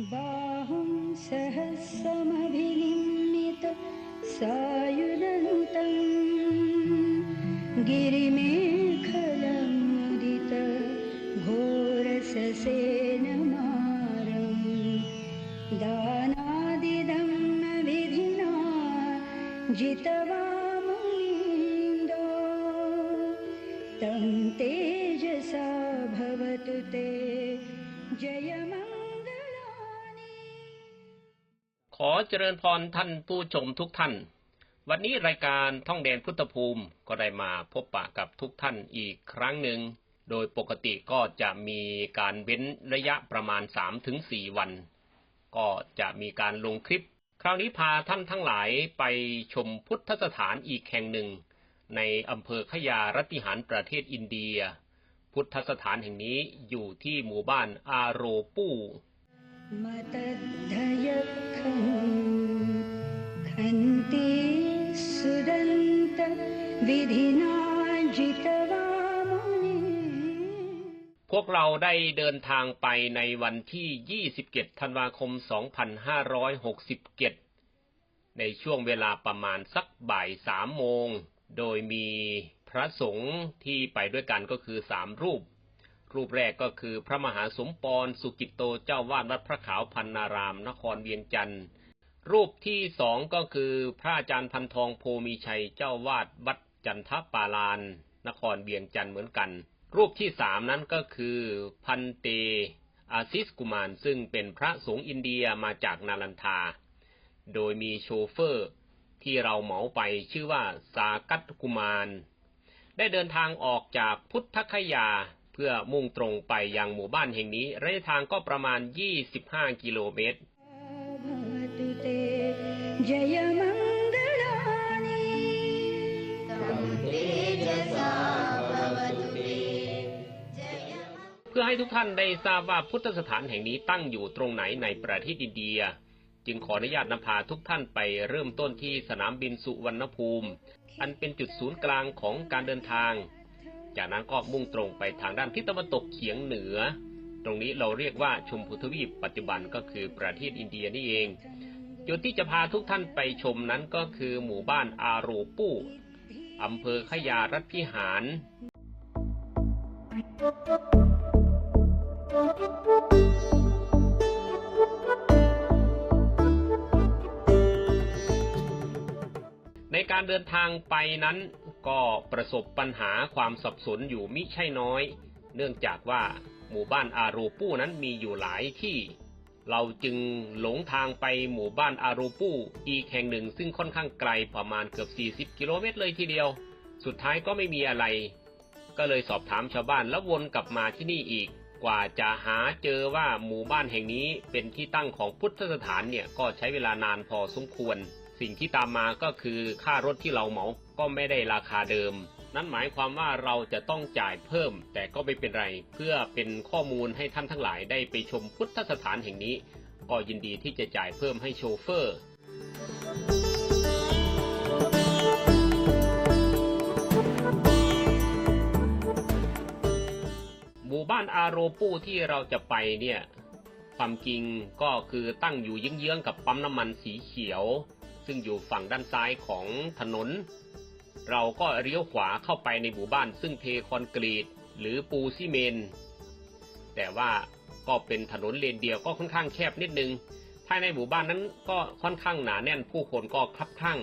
बाहुं सहस्रमभिनिमित सायुधन्तम् गिरिमेखलमुदित घोरससेनमारम् दानादिदं विधिना जितवामुनीन्दो तं तेजसा भवतु ते। जयमङ्गलानि ขอเจริญพรท่านผู้ชมทุกท่าน วันนี้รายการท่องแดนพุทธภูมิก็ได้มาพบปะกับทุกท่านอีกครั้งหนึ่ง โดยปกติก็จะมีการเว้นระยะประมาณ 3-4 วัน ก็จะมีการลงคลิป คราวนี้พาท่านทั้งหลายไปชมพุทธสถานอีกแห่งหนึ่ง ในอำเภอขยารัติหารประเทศอินเดีย พุทธสถานแห่งนี้อยู่ที่หมู่บ้านอาโรปู खन्ति सुदन्त विधिना जितवामुनि พวกเราได้เดินทางไปในวันที่ 27 ธันวาคม 2567 ในช่วงเวลาประมาณสักบ่ายสามโมง โดยมีพระสงฆ์ที่ไปด้วยกันก็คือสามรูป รูปแรกก็คือพระมหาสมปองสุกิตโตเจ้าวาดวัดพระขาวพันนาราม นครเวียงจันทร์รูปที่สองก็คือพระอาจารย์พันทองโพมีชัยเจ้าวาดวัดจันทปาลาน นครเวียงจันทร์เหมือนกัน รูปที่สามนั้นก็คือพันเตอาซิสกุมารซึ่งเป็นพระสงฆ์อินเดียมาจากนาลันทา โดยมีโชเฟอร์ที่เราเหมาไปชื่อว่าสากัตกุมาร ได้เดินทางออกจากพุทธคยา เพื่อมุ่งตรงไปยังหมู่บ้านแห่งนี้ ระยะทางก็ประมาณ 25 กิโลเมตร เพื่อให้ทุกท่านได้ทราบว่าพุทธสถานแห่งนี้ตั้งอยู่ตรงไหนในประเทศอินเดีย จึงขออนุญาตนำพาทุกท่านไปเริ่มต้นที่สนามบินสุวรรณภูมิ อันเป็นจุดศูนย์กลางของการเดินทาง จากนั้นก็มุ่งตรงไปทางด้านทิศตะวันตกเฉียงเหนือ ตรงนี้เราเรียกว่าชมพูทวีปปัจจุบันก็คือประเทศอินเดียนี่เอง จุดที่จะพาทุกท่านไปชมนั้นก็คือหมู่บ้านอาโรปูอำเภอขยารัฐพิหาร ในการเดินทางไปนั้น ก็ประสบปัญหาความสับสนอยู่มิใช่น้อย เนื่องจากว่าหมู่บ้านอารูปูนั้นมีอยู่หลายที่ เราจึงหลงทางไปหมู่บ้านอารูปูอีกแห่งหนึ่งซึ่งค่อนข้างไกลประมาณเกือบ 40 กิโลเมตรเลยทีเดียว สุดท้ายก็ไม่มีอะไร ก็เลยสอบถามชาวบ้านแล้ววนกลับมาที่นี่อีก กว่าจะหาเจอว่าหมู่บ้านแห่งนี้เป็นที่ตั้งของพุทธสถานเนี่ยก็ใช้เวลานานพอสมควร สิ่งที่ตามมาก็คือค่ารถที่เราเหมาก็ไม่ได้ราคาเดิม นั่นหมายความว่าเราจะต้องจ่ายเพิ่ม แต่ก็ไม่เป็นไร เพื่อเป็นข้อมูลให้ท่านทั้งหลายได้ไปชมพุทธสถานแห่งนี้ ก็ยินดีที่จะจ่ายเพิ่มให้โชเฟอร์หมู่บ้านอาโรปูที่เราจะไปเนี่ยความจริงก็คือตั้งอยู่เยื้องๆกับปั๊มน้ำมันสีเขียว ซึ่งอยู่ฝั่งด้านซ้ายของถนน เราก็เลี้ยวขวาเข้าไปในหมู่บ้าน ซึ่งเทคอนกรีตหรือปูซีเมน แต่ว่าก็เป็นถนนเลนเดียวก็ค่อนข้างแคบนิดนึง ภายในหมู่บ้านนั้นก็ค่อนข้างหนาแน่นผู้คนก็คลับคลั่ง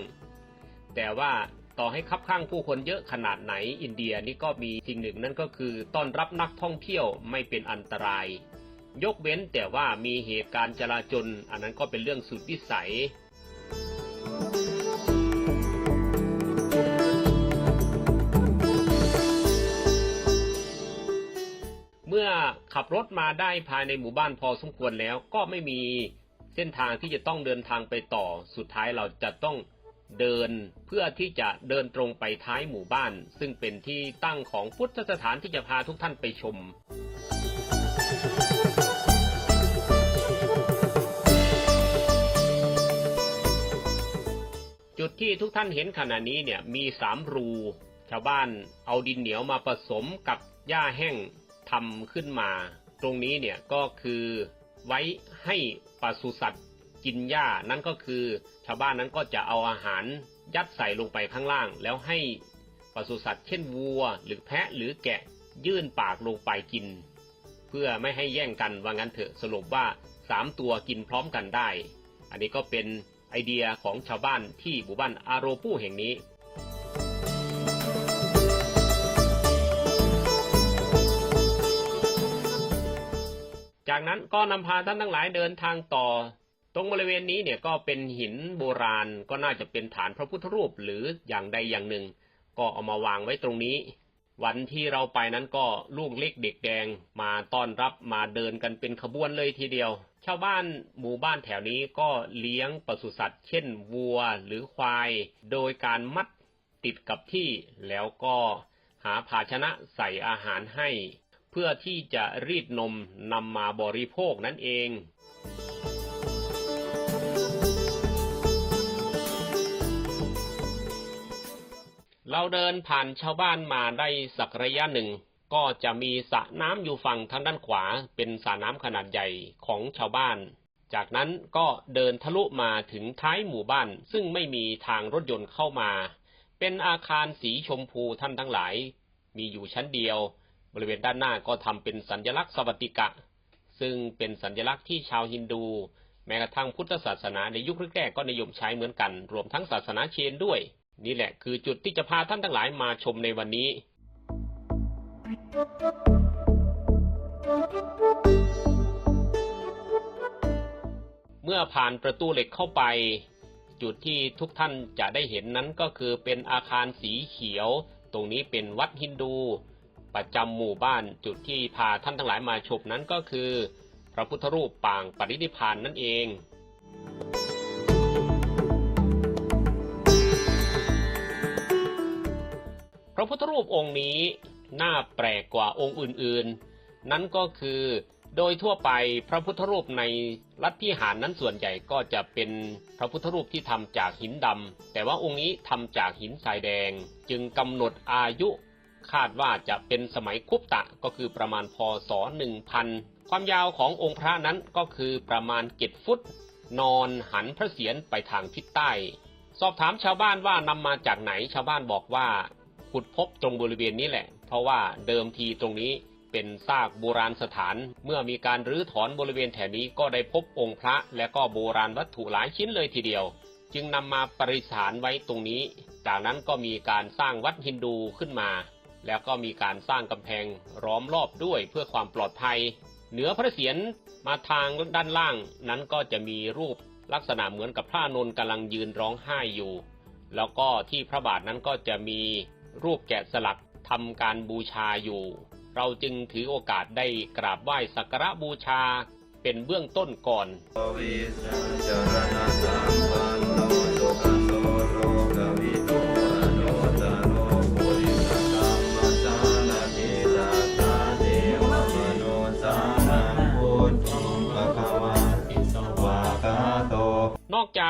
แต่ว่าต่อให้คับข้างผู้คนเยอะขนาดไหนอินเดียนี่ก็มีสิ่งหนึ่งนั่นก็คือต้อนรับนักท่องเที่ยวไม่เป็นอันตราย ยกเว้นแต่ว่ามีเหตุการณ์จลาจลอันนั้นก็เป็นเรื่องสุดวิสัย เมื่อขับรถมาได้ภายในหมู่บ้านพอสมควรแล้ว ก็ไม่มีเส้นทางที่จะต้องเดินทางไปต่อ สุดท้ายเราจะต้องเดินเพื่อที่จะเดินตรงไปท้ายหมู่บ้าน ซึ่งเป็นที่ตั้งของพุทธสถานที่จะพาทุกท่านไปชมจุดที่ทุกท่านเห็นขณะนี้เนี่ยมีสามรู ชาวบ้านเอาดินเหนียวมาผสมกับหญ้าแห้ง ทำขึ้นมา ตรงนี้เนี่ยก็คือไว้ให้ปศุสัตว์กินหญ้านั่นก็คือ ชาวบ้านนั้นก็จะเอาอาหารยัดใส่ลงไปข้างล่าง แล้วให้ปศุสัตว์เช่นวัว หรือแพะหรือแกะยื่นปากลงไปกิน เพื่อไม่ให้แย่งกันว่างั้นเถอะสรุปว่าสามตัวกินพร้อมกันได้ อันนี้ก็เป็นไอเดียของชาวบ้านที่หมู่บ้านอาโรปูแห่งนี้ จากนั้นก็นำพาท่านทั้งหลายเดินทางต่อ ตรงบริเวณนี้เนี่ยก็เป็นหินโบราณก็น่าจะเป็นฐานพระพุทธรูปหรืออย่างใดอย่างหนึ่ง ก็เอามาวางไว้ตรงนี้ วันที่เราไปนั้นก็ลูกเล็กเด็กแดงมาต้อนรับมาเดินกันเป็นขบวนเลยทีเดียว ชาวบ้านหมู่บ้านแถวนี้ก็เลี้ยงปศุสัตว์ เช่น วัวหรือควาย โดยการมัดติดกับที่แล้วก็หาภาชนะใส่อาหารให้ พื่อที่จะรีดนมนำมาบริโภคนั่นเอง เราเดินผ่านชาวบ้านมาได้สักระยะหนึ่ง ก็จะมีสระน้ำอยู่ฝั่งทางด้านขวา เป็นสระน้ำขนาดใหญ่ของชาวบ้าน จากนั้นก็เดินทะลุมาถึงท้ายหมู่บ้าน ซึ่งไม่มีทางรถยนต์เข้ามา เป็นอาคารสีชมพูท่านทั้งหลาย มีอยู่ชั้นเดียว บริเวณด้านหน้าก็ทำเป็นสัญลักษณ์สวัสดิกะ ซึ่งเป็นสัญลักษณ์ที่ชาวฮินดู แม้กระทั่งพุทธศาสนาในยุคแรกๆก็นิยมใช้เหมือนกัน รวมทั้งศาสนาเชนด้วย นี่แหละคือจุดที่จะพาท่านทั้งหลายมาชมในวันนี้เมื่อผ่านประตูเหล็กเข้าไป จุดที่ทุกท่านจะได้เห็นนั้นก็คือเป็นอาคารสีเขียว ตรงนี้เป็นวัดฮินดู ประจำหมู่บ้านจุดที่พาท่านทั้งหลายมาชมนั้นก็คือ พระพุทธรูปปางปรินิพานนั่นเองพระพุทธรูปองค์นี้น่าแปลกกว่าองค์อื่นๆ นั่นก็คือโดยทั่วไปพระพุทธรูปในลัทธิหารนั้นส่วนใหญ่ก็จะเป็นพระพุทธรูปที่ทำจากหินดำแต่ว่าองค์นี้ทำจากหินทรายแดง จึงกำหนดอายุ คาดว่าจะเป็นสมัยคุปตะก็คือประมาณพศ 1000 ความยาวขององค์พระนั้นก็คือประมาณเจ็ดฟุต นอนหันพระเศียรไปทางทิศใต้ สอบถามชาวบ้านว่านำมาจากไหนชาวบ้านบอกว่าขุดพบตรงบริเวณนี้แหละ เพราะว่าเดิมทีตรงนี้เป็นซากโบราณสถาน เมื่อมีการรื้อถอนบริเวณแถวนี้ก็ได้พบองค์พระและก็โบราณวัตถุหลายชิ้นเลยทีเดียว จึงนำมาประดิษฐานไว้ตรงนี้ จากนั้นก็มีการสร้างวัดฮินดูขึ้นมา แล้วก็มีการสร้างกำแพงล้อมรอบด้วยเพื่อความปลอดภัย เหนือพระเศียรมาทางด้านล่างนั้นก็จะมีรูปลักษณะเหมือนกับพระนนท์กำลังยืนร้องไห้อยู่ แล้วก็ที่พระบาทนั้นก็จะมีรูปแกะสลักทำการบูชาอยู่ เราจึงถือโอกาสได้กราบไหว้สักการะบูชาเป็นเบื้องต้นก่อน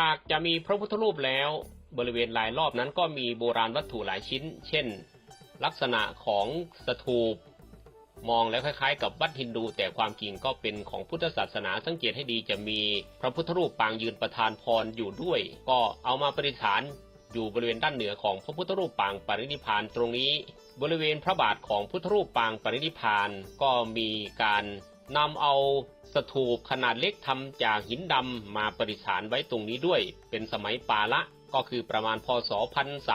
จากจะมีพระพุทธรูปแล้ว บริเวณรายรอบนั้นก็มีโบราณวัตถุหลายชิ้น เช่น ลักษณะของสถูป มองแล้วคล้ายๆ กับวัดฮินดู แต่ความจริงก็เป็นของพุทธศาสนาสังเกตให้ดีจะมีพระพุทธรูปปางยืนประทานพรอยู่ด้วย ก็เอามาประดิษฐานอยู่บริเวณด้านเหนือของพระพุทธรูปปางปรินิพานตรงนี้ บริเวณพระบาทของพุทธรูปปางปรินิพานก็มีการ นำเอาสถูปขนาดเล็กทำจากหินดำมาประดิษฐานไว้ตรงนี้ด้วย เป็นสมัยปาละก็คือประมาณพศ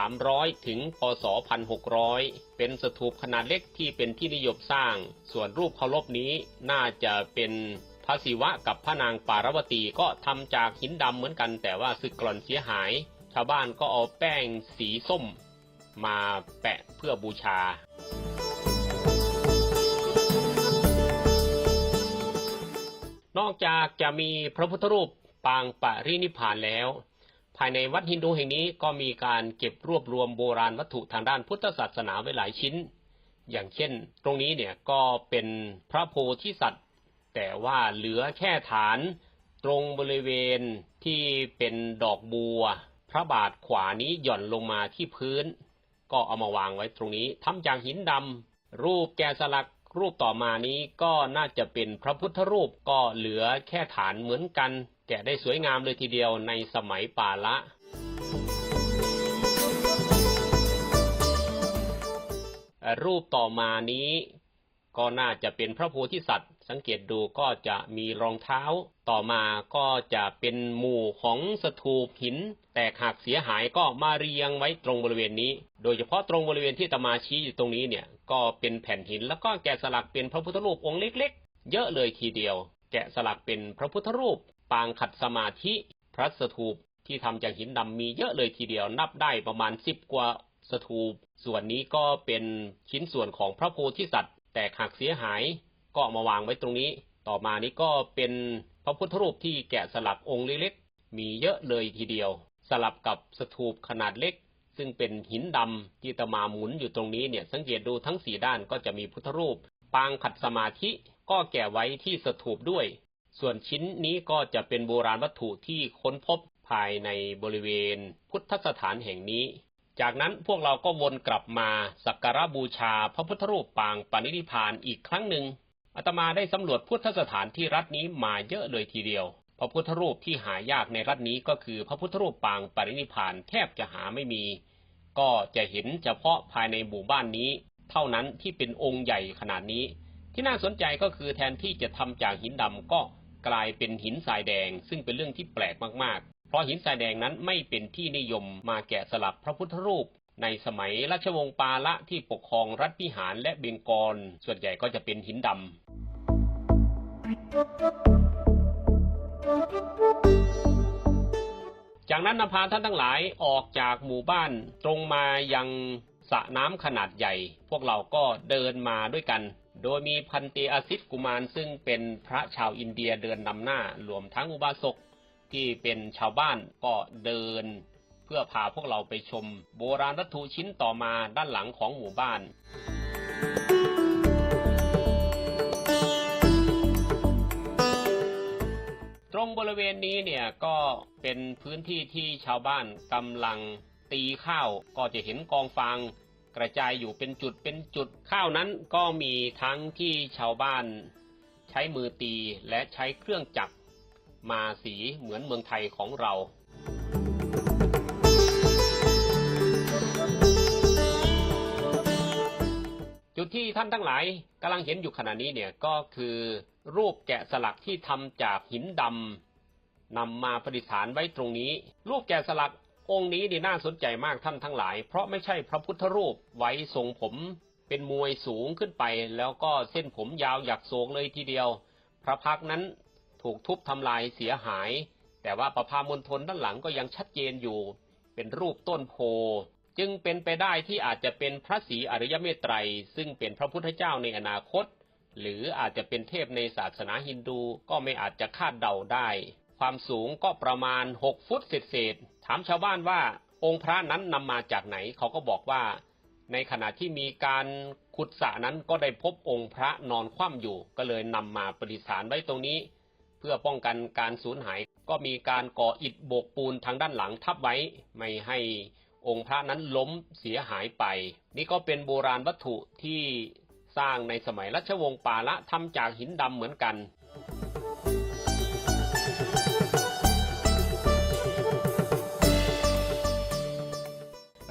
1300 ถึง พศ 1600 เป็นสถูปขนาดเล็กที่เป็นที่นิยมสร้าง ส่วนรูปเคารพนี้น่าจะเป็นพระศิวะกับพระนางปารวตีก็ทำจากหินดำเหมือนกัน แต่ว่าสึกกร่อนเสียหาย ชาวบ้านก็เอาแป้งสีส้มมาแปะเพื่อบูชา นอกจากจะมีพระพุทธรูปปางปรินิพพานแล้ว ภายในวัดฮินดูแห่งนี้ก็มีการเก็บรวบรวมโบราณวัตถุทางด้านพุทธศาสนาไว้หลายชิ้น อย่างเช่น ตรงนี้เนี่ยก็เป็นพระโพธิสัตว์ แต่ว่าเหลือแค่ฐานตรงบริเวณที่เป็นดอกบัว พระบาทขวานี้หย่อนลงมาที่พื้น ก็เอามาวางไว้ตรงนี้ทำจากหินดำรูปแกะสลัก รูปต่อมานี้ก็น่าจะเป็นพระพุทธรูปก็เหลือแค่ฐานเหมือนกัน แกะได้สวยงามเลยทีเดียวในสมัยปาละรูปต่อมานี้ก็น่าจะเป็นพระโพธิสัตว์ สังเกตดูก็จะมีรองเท้า ต่อมาก็จะเป็นหมู่ของสถูปหิน แตกหักเสียหายก็มาเรียงไว้ตรงบริเวณนี้ โดยเฉพาะตรงบริเวณที่ตมาชี้อยู่ตรงนี้เนี่ยก็เป็นแผ่นหินแล้วก็แกะสลักเป็นพระพุทธรูปองค์เล็ก ๆ เยอะเลยทีเดียว แกะสลักเป็นพระพุทธรูป ปางขัดสมาธิ พระสถูปที่ทำจากหินดำมีเยอะเลยทีเดียวนับได้ประมาณสิบกว่าสถูป ส่วนนี้ก็เป็นชิ้นส่วนของพระโพธิสัตว์ แตกหักเสียหาย ก็มาวางไว้ตรงนี้ ต่อมานี้ก็เป็นพระพุทธรูปที่แกะสลักองค์เล็กๆ มีเยอะเลยทีเดียว สลับกับสถูปขนาดเล็ก ซึ่งเป็นหินดำที่ตมาหมุนอยู่ตรงนี้เนี่ย สังเกตดูทั้งสี่ด้านก็จะมีพุทธรูป ปางขัดสมาธิก็แกะไว้ที่สถูปด้วย ส่วนชิ้นนี้ก็จะเป็นโบราณวัตถุที่ค้นพบภายในบริเวณ พุทธสถานแห่งนี้ จากนั้นพวกเราก็วนกลับมาสักการะบูชาพระพุทธรูปปางปณิธิพานอีกครั้งหนึ่ง อาตมาได้สำรวจพุทธสถานที่รัฐนี้มาเยอะเลยทีเดียว พระพุทธรูปที่หายากในรัฐนี้ก็คือพระพุทธรูปปางปรินิพานแทบจะหาไม่มี ก็จะเห็นเฉพาะภายในหมู่บ้านนี้ เท่านั้นที่เป็นองค์ใหญ่ขนาดนี้ ที่น่าสนใจก็คือแทนที่จะทำจากหินดำก็กลายเป็นหินทรายแดง ซึ่งเป็นเรื่องที่แปลกมากๆ เพราะหินทรายแดงนั้นไม่เป็นที่นิยมมาแกะสลักพระพุทธรูป ในสมัยราชวงศ์ปาละที่ปกครองรัฐพิหารและเบงกอลส่วนใหญ่ก็จะเป็นหินดำ จากนั้นนำพาท่านทั้งหลายออกจากหมู่บ้านตรงมายังสระน้ำขนาดใหญ่ พวกเราก็เดินมาด้วยกัน โดยมีพันเตอาซิตกุมารซึ่งเป็นพระชาวอินเดียเดินนำหน้ารวมทั้งอุบาสกที่เป็นชาวบ้านก็เดิน พื่อพาพวกเราไปชม โบราณวัตถุชิ้นต่อมาด้านหลังของหมู่บ้านตรงบริเวณนี้เนี่ยก็เป็นพื้นที่ที่ชาวบ้านกำลังตีข้าวก็จะเห็นกองฟางกระจายอยู่เป็นจุดเป็นจุดข้าวนั้นก็มีทั้งที่ชาวบ้านใช้มือตีและใช้เครื่องจักรมาสีเหมือนเมืองไทยของเรา จุดที่ท่านทั้งหลายกำลังเห็นอยู่ขณะนี้เนี่ยก็คือรูปแกะสลักที่ทำจากหินดำนำมาประดิษฐานไว้ตรงนี้ รูปแกะสลักองค์นี้นี่น่าสนใจมากท่านทั้งหลาย เพราะไม่ใช่พระพุทธรูปไว้ทรงผมเป็นมวยสูงขึ้นไป แล้วก็เส้นผมยาวหยักโศกเลยทีเดียว พระพักนั้นถูกทุบทำลายเสียหาย แต่ว่าประพามณฑลด้านหลังก็ยังชัดเจนอยู่ เป็นรูปต้นโพ จึงเป็นไปได้ที่อาจจะเป็นพระศรีอริยเมตไตร ซึ่งเป็นพระพุทธเจ้าในอนาคต หรืออาจจะเป็นเทพในศาสนาฮินดูก็ไม่อาจจะคาดเดาได้ ความสูงก็ประมาณ 6 ฟุตเศษถามชาวบ้านว่าองค์พระนั้นนำมาจากไหนเขาก็บอกว่า ในขณะที่มีการขุดสระนั้นก็ได้พบองค์พระนอนคว่ำอยู่ ก็เลยนำมาประดิษฐานไว้ตรงนี้ เพื่อป้องกันการสูญหายก็มีการก่ออิฐโบกปูนทางด้านหลังทับไว้ไม่ให้ องค์พระนั้นล้มเสียหายไป นี่ก็เป็นโบราณวัตถุที่สร้างในสมัยรัชวงศ์ปาละทำจากหินดำเหมือนกัน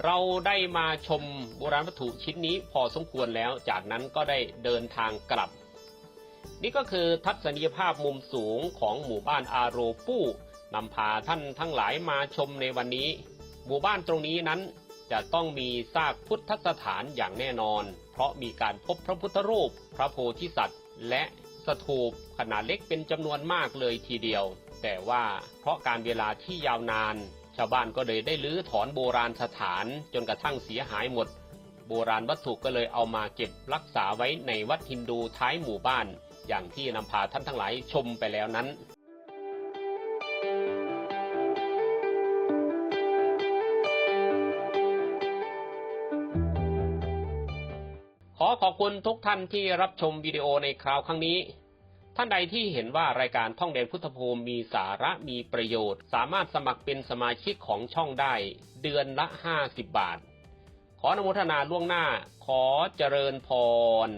เราได้มาชมโบราณวัตถุชิ้นนี้พอสมควรแล้ว จากนั้นก็ได้เดินทางกลับ นี่ก็คือทัศนียภาพมุมสูงของหมู่บ้านอาโรปู้นำพาท่านทั้งหลายมาชมในวันนี้ หมู่บ้านตรงนี้นั้นจะต้องมีซากพุทธสถานอย่างแน่นอน เพราะมีการพบพระพุทธรูป พระโพธิสัตว์ และสถูปขนาดเล็กเป็นจำนวนมากเลยทีเดียว แต่ว่าเพราะการเวลาที่ยาวนาน ชาวบ้านก็เลยได้ลื้อถอนโบราณสถานจนกระทั่งเสียหายหมด โบราณวัตถุก็เลยเอามาเก็บรักษาไว้ในวัดฮินดูท้ายหมู่บ้าน อย่างที่นำพาท่านทั้งหลายชมไปแล้วนั้น คุณทุกท่านที่รับชมวิดีโอในคราวครั้งนี้ ท่านใดที่เห็นว่ารายการท่องแดนพุทธภูมิมีสาระมีประโยชน์ สามารถสมัครเป็นสมาชิกของช่องได้เดือนละ 50 บาท ขออนุโมทนาล่วงหน้าขอเจริญพร